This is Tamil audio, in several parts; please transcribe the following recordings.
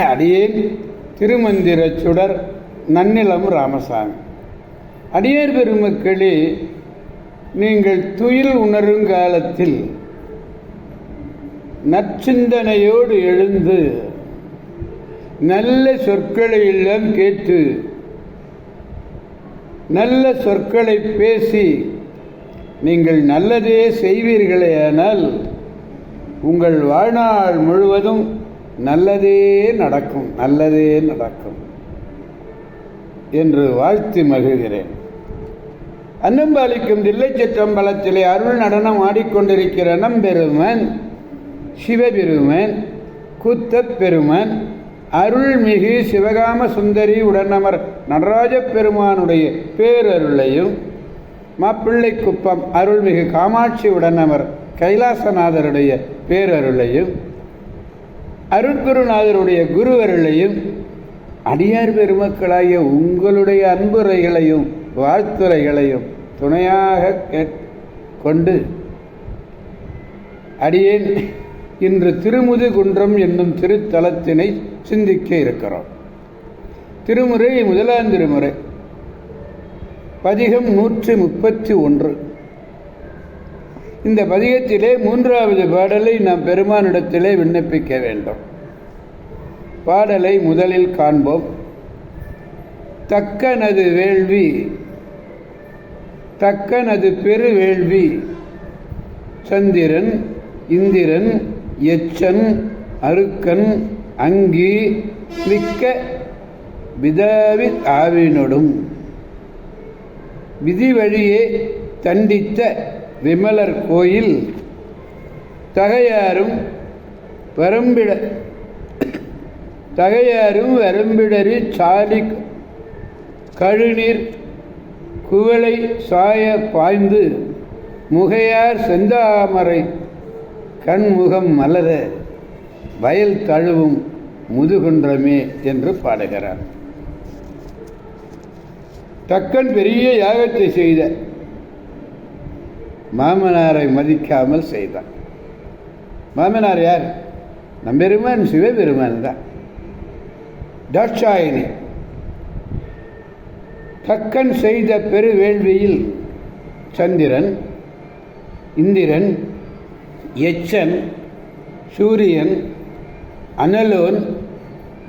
அடியேன் திருமந்திர சுடர் நன்னிலம் ராமசாமி. அடியார் பெருமக்களே நீங்கள் துயில் உணரும் காலத்தில் நற்சிந்தனையோடு எழுந்து நல்ல சொற்களை எல்லாம் கேட்டு நல்ல சொற்களை பேசி நீங்கள் நல்லதே செய்வீர்களேயானால் உங்கள் வாழ்நாள் முழுவதும் நல்லதே நடக்கும் நல்லதே நடக்கும் என்று வாழ்த்தி மகிழ்கிறேன். அன்னம்பாலிக்கும் தில்லை சிற்றம்பலத்திலே அருள் நடனம் ஆடிக்கொண்டிருக்கிற நம்பெருமன் சிவபெருமன் குத்தப்பெருமன் அருள்மிகு சிவகாம சுந்தரி உடனமர் நடராஜ பெருமானுடைய பேரருளையும் மாப்பிள்ளை குப்பம் அருள்மிகு காமாட்சி உடனமர் கைலாசநாதருடைய பேரருளையும் அருட்குருநாதருடைய குருவருளையும் அடியார் பெருமக்களாகிய உங்களுடைய அன்புரைகளையும் வாழ்த்துரைகளையும் துணையாக கேட் கொண்டு அடியேன் இன்று திருமுதுகுன்றம் என்னும் திருத்தலத்தினை சிந்திக்க இருக்கிறோம். திருமுறை முதலாம் திருமுறை பதிகம் நூற்றி முப்பத்தி ஒன்று. இந்த பதிகத்திலே மூன்றாவது பாடலை நாம் பெருமானிடத்திலே விண்ணப்பிக்க வேண்டும். பாடலை முதலில் காண்போம். தக்கனது வேள்வி தக்கனது பெருவேள்வி சந்திரன் இந்திரன் எச்சன் அருக்கன் அங்கி மிக்க விதாவி ஆவினொடும். விதி வழியே தண்டித்த விமலர் கோயில் தகையாரும் வரம்பிட தகையாரும் வரம்பிடரி சாலி கழுநீர் குவளை சாய பாய்ந்து முகையார் செந்தாமரை கண்முகம் மலர வயல் தழுவும் முதுகுன்றமே என்று பாடுகிறார். தக்கன் பெரிய யாகத்தை செய்த மாமனாரை மதிக்காமல் செய்தான். மாமனார் யார்? நம்பெருமான் சிவபெருமான் தான். தாட்சாயினி. தக்கன் செய்த பெருவேள்வியில் சந்திரன் இந்திரன் எச்சன் சூரியன் அனலோன்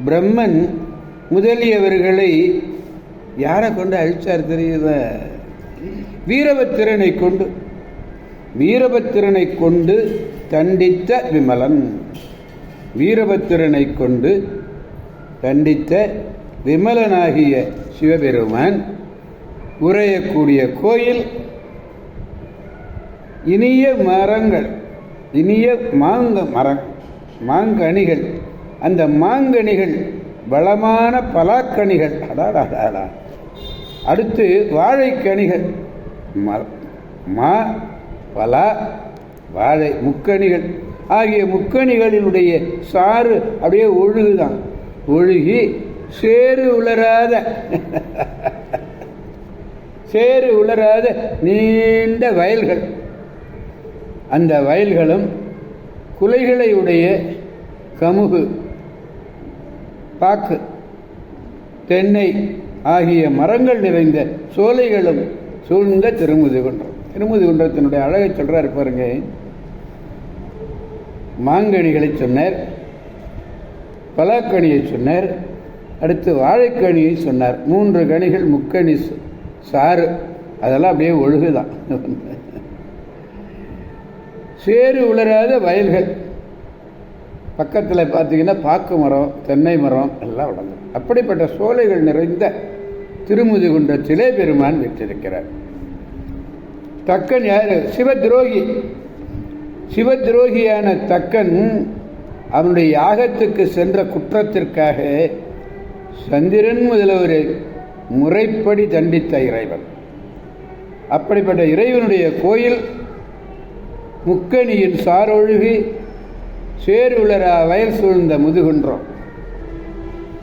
பிரம்மன் முதலியவர்களை யாரை கொண்டு அழிச்சார் தெரியுத? வீரபத்திரனை கொண்டு. வீரபத்திரனை கொண்டு தண்டித்த விமலன். வீரபத்திரனை கொண்டு தண்டித்த விமலனாகிய சிவபெருமான் உரையக்கூடிய கோயில் இனிய மரங்கள் இனிய மாங்க மரம் மாங்கனிகள் அந்த மாங்கனிகள் வளமான பலாக்கனிகள். அடாடாடாடா அடுத்து வாழைக்கனிகள். ம- மா பலா வாழை முக்கணிகள். ஆகிய முக்கணிகளினுடைய சாறு அப்படியே ஒழுகுதான். ஒழுகி சேறு உலராத. சேறு உலராத நீண்ட வயல்கள். அந்த வயல்களும் குலைகளை உடைய கமுகு பாக்கு தென்னை ஆகிய மரங்கள் நிறைந்த சோலைகளும் சூழ்ந்த திருமுதுகுன்றம் திருமுதுகுன்றத்தினுடைய அழகை சொல்கிறார் பாருங்க. மாங்கனிகளை சொன்னார். பலாக்கனியை சொன்னார். அடுத்து வாழைக்கனியை சொன்னார். மூன்று கனிகள் முக்கணி சாறு. அதெல்லாம் அப்படியே ஒழுகுதான். சேறு உலராத வயல்கள். பக்கத்தில் பார்த்தீங்கன்னா பாக்கு மரம் தென்னை மரம் எல்லாம் வளர்ந்து அப்படிப்பட்ட சோலைகள் நிறைந்த திருமுதுகுன்றத்திலே பெருமான் விற்றிருக்கிறார். தக்கன் யார்? சிவ துரோகி சிவ துரோகியான தக்கன் அவனுடைய யாகத்துக்கு சென்ற குற்றத்திற்காக சந்திரன் முதல்வரை முறைப்படி தண்டித்த இறைவன். அப்படிப்பட்ட இறைவனுடைய கோயில் முக்கணியின் சாரொழுகி சேருளரா வயல் சூழ்ந்த முதுகுன்றம்.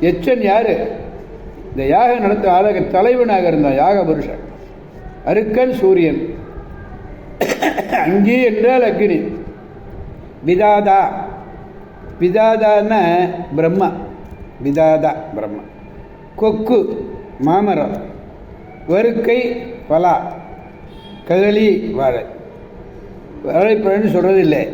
எச்சன் யார்? இந்த யாகம் நடத்த ஆலக தலைவனாக இருந்தான் யாக புருஷன் அருக்கன் சூரியன். அங்கி என்றால் அக்னி. விதாதா. விதாதான பிரம்மா. விதாதா பிரம்மா. கொக்கு மாமரம். வருக்கை பலா. கதளி வாழை. வாழைப்பழம்னு சொல்கிறது இல்லை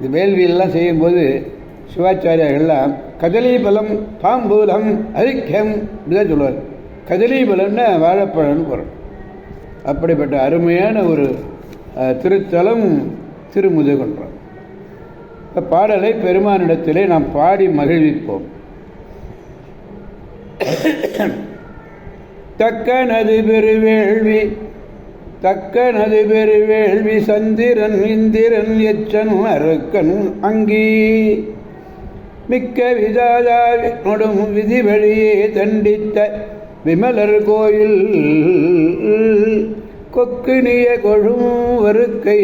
இந்த வேள்வியெல்லாம் செய்யும்போது சிவாச்சாரியர்கள்லாம் கதலி பலம் தாம்பூலம் அரிக்கம் இப்படிதான் சொல்லுவார். கதலீபலம்னு வாழைப்பழம்னு பொருள். அப்படிப்பட்ட அருமையான ஒரு திருத்தலம் திருமுதுகுன்றம். இப்போ பாடலை பெருமானிடத்திலே நாம் பாடி மகிழ்விப்போம். தக்கனது பெருவேள்வி தக்கனது பெருவேள்வி சந்திரன் இந்திரன் எச்சன் அருக்கன் அங்கி. மிக்க விதாதாவினொடும் விதி வழியே தண்டித்த விமலர் கோயில் கொக்கினிய கொழும் வருக்கை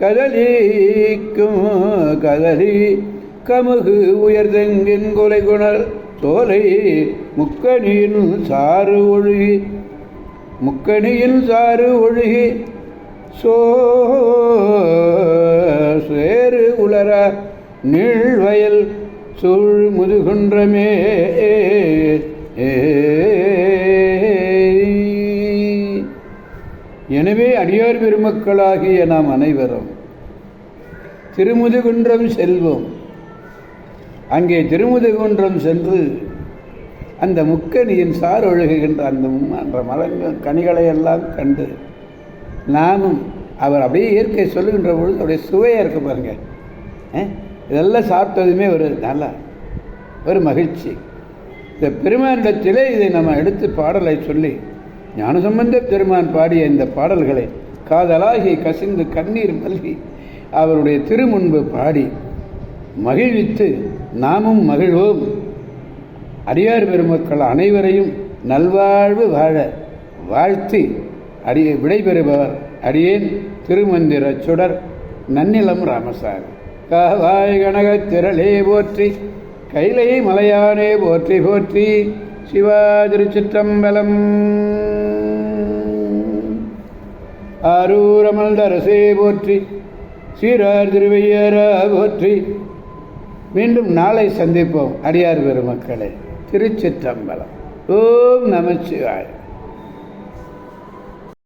கதலிக்கும் கதலி கமுகு உயர்தெங்கின் கொலை குணல் சோலை முக்கணியின் சாறு ஒழுகி முக்கணியின் சாறு ஒழுகி சோ சேறு உலர நீழ்வயல் சூழ் முதுகுன்றமே ஏ எனவே அடியார் பெருமக்களாகிய நாம் அனைவரும் திருமுதுகுன்றம் செல்வோம். அங்கே திருமுதுகுன்றம் சென்று அந்த முக்கணியின் சார் ஒழுகுகின்ற அந்த ம- அந்த மரங்கள் கனிகளை எல்லாம் கண்டு நாமும் அவர் அப்படியே இயற்கை சொல்லுகின்ற பொழுது அப்படியே சுவையாக இருக்க பாருங்க. இதெல்லாம் சாப்பிட்டதுமே ஒரு நல்லா ஒரு மகிழ்ச்சி. இந்த பெருமானிடத்திலே இதை நம்ம எடுத்து பாடலை சொல்லி ஞானசம்பந்த பெருமான் பாடிய இந்த பாடல்களை காதலாகி கசிந்து கண்ணீர் மல்கி அவருடைய திருமுன்பு பாடி மகிழ்வித்து நாமும் மகிழ்வோம். அடியார் பெருமக்கள் அனைவரையும் நல்வாழ்வு வாழ வாழ்த்தி அடிய விடைபெறுபவர் அடியேன் திருமந்திர சுடர் நன்னிலம் ராமசாமி. காவாய் கனக திரளே போற்றி கைலை மலையானே போற்றி போற்றி சிவா திருச்சிற்றம்பலம். ஆரூரமல்தரசே போற்றி சீரார் திருவையரா போற்றி. மீண்டும் நாளை சந்திப்போம். அடியார் பெருமக்களை திருச்சிற்றம்பலம். ஓம் நமச்சிவாய்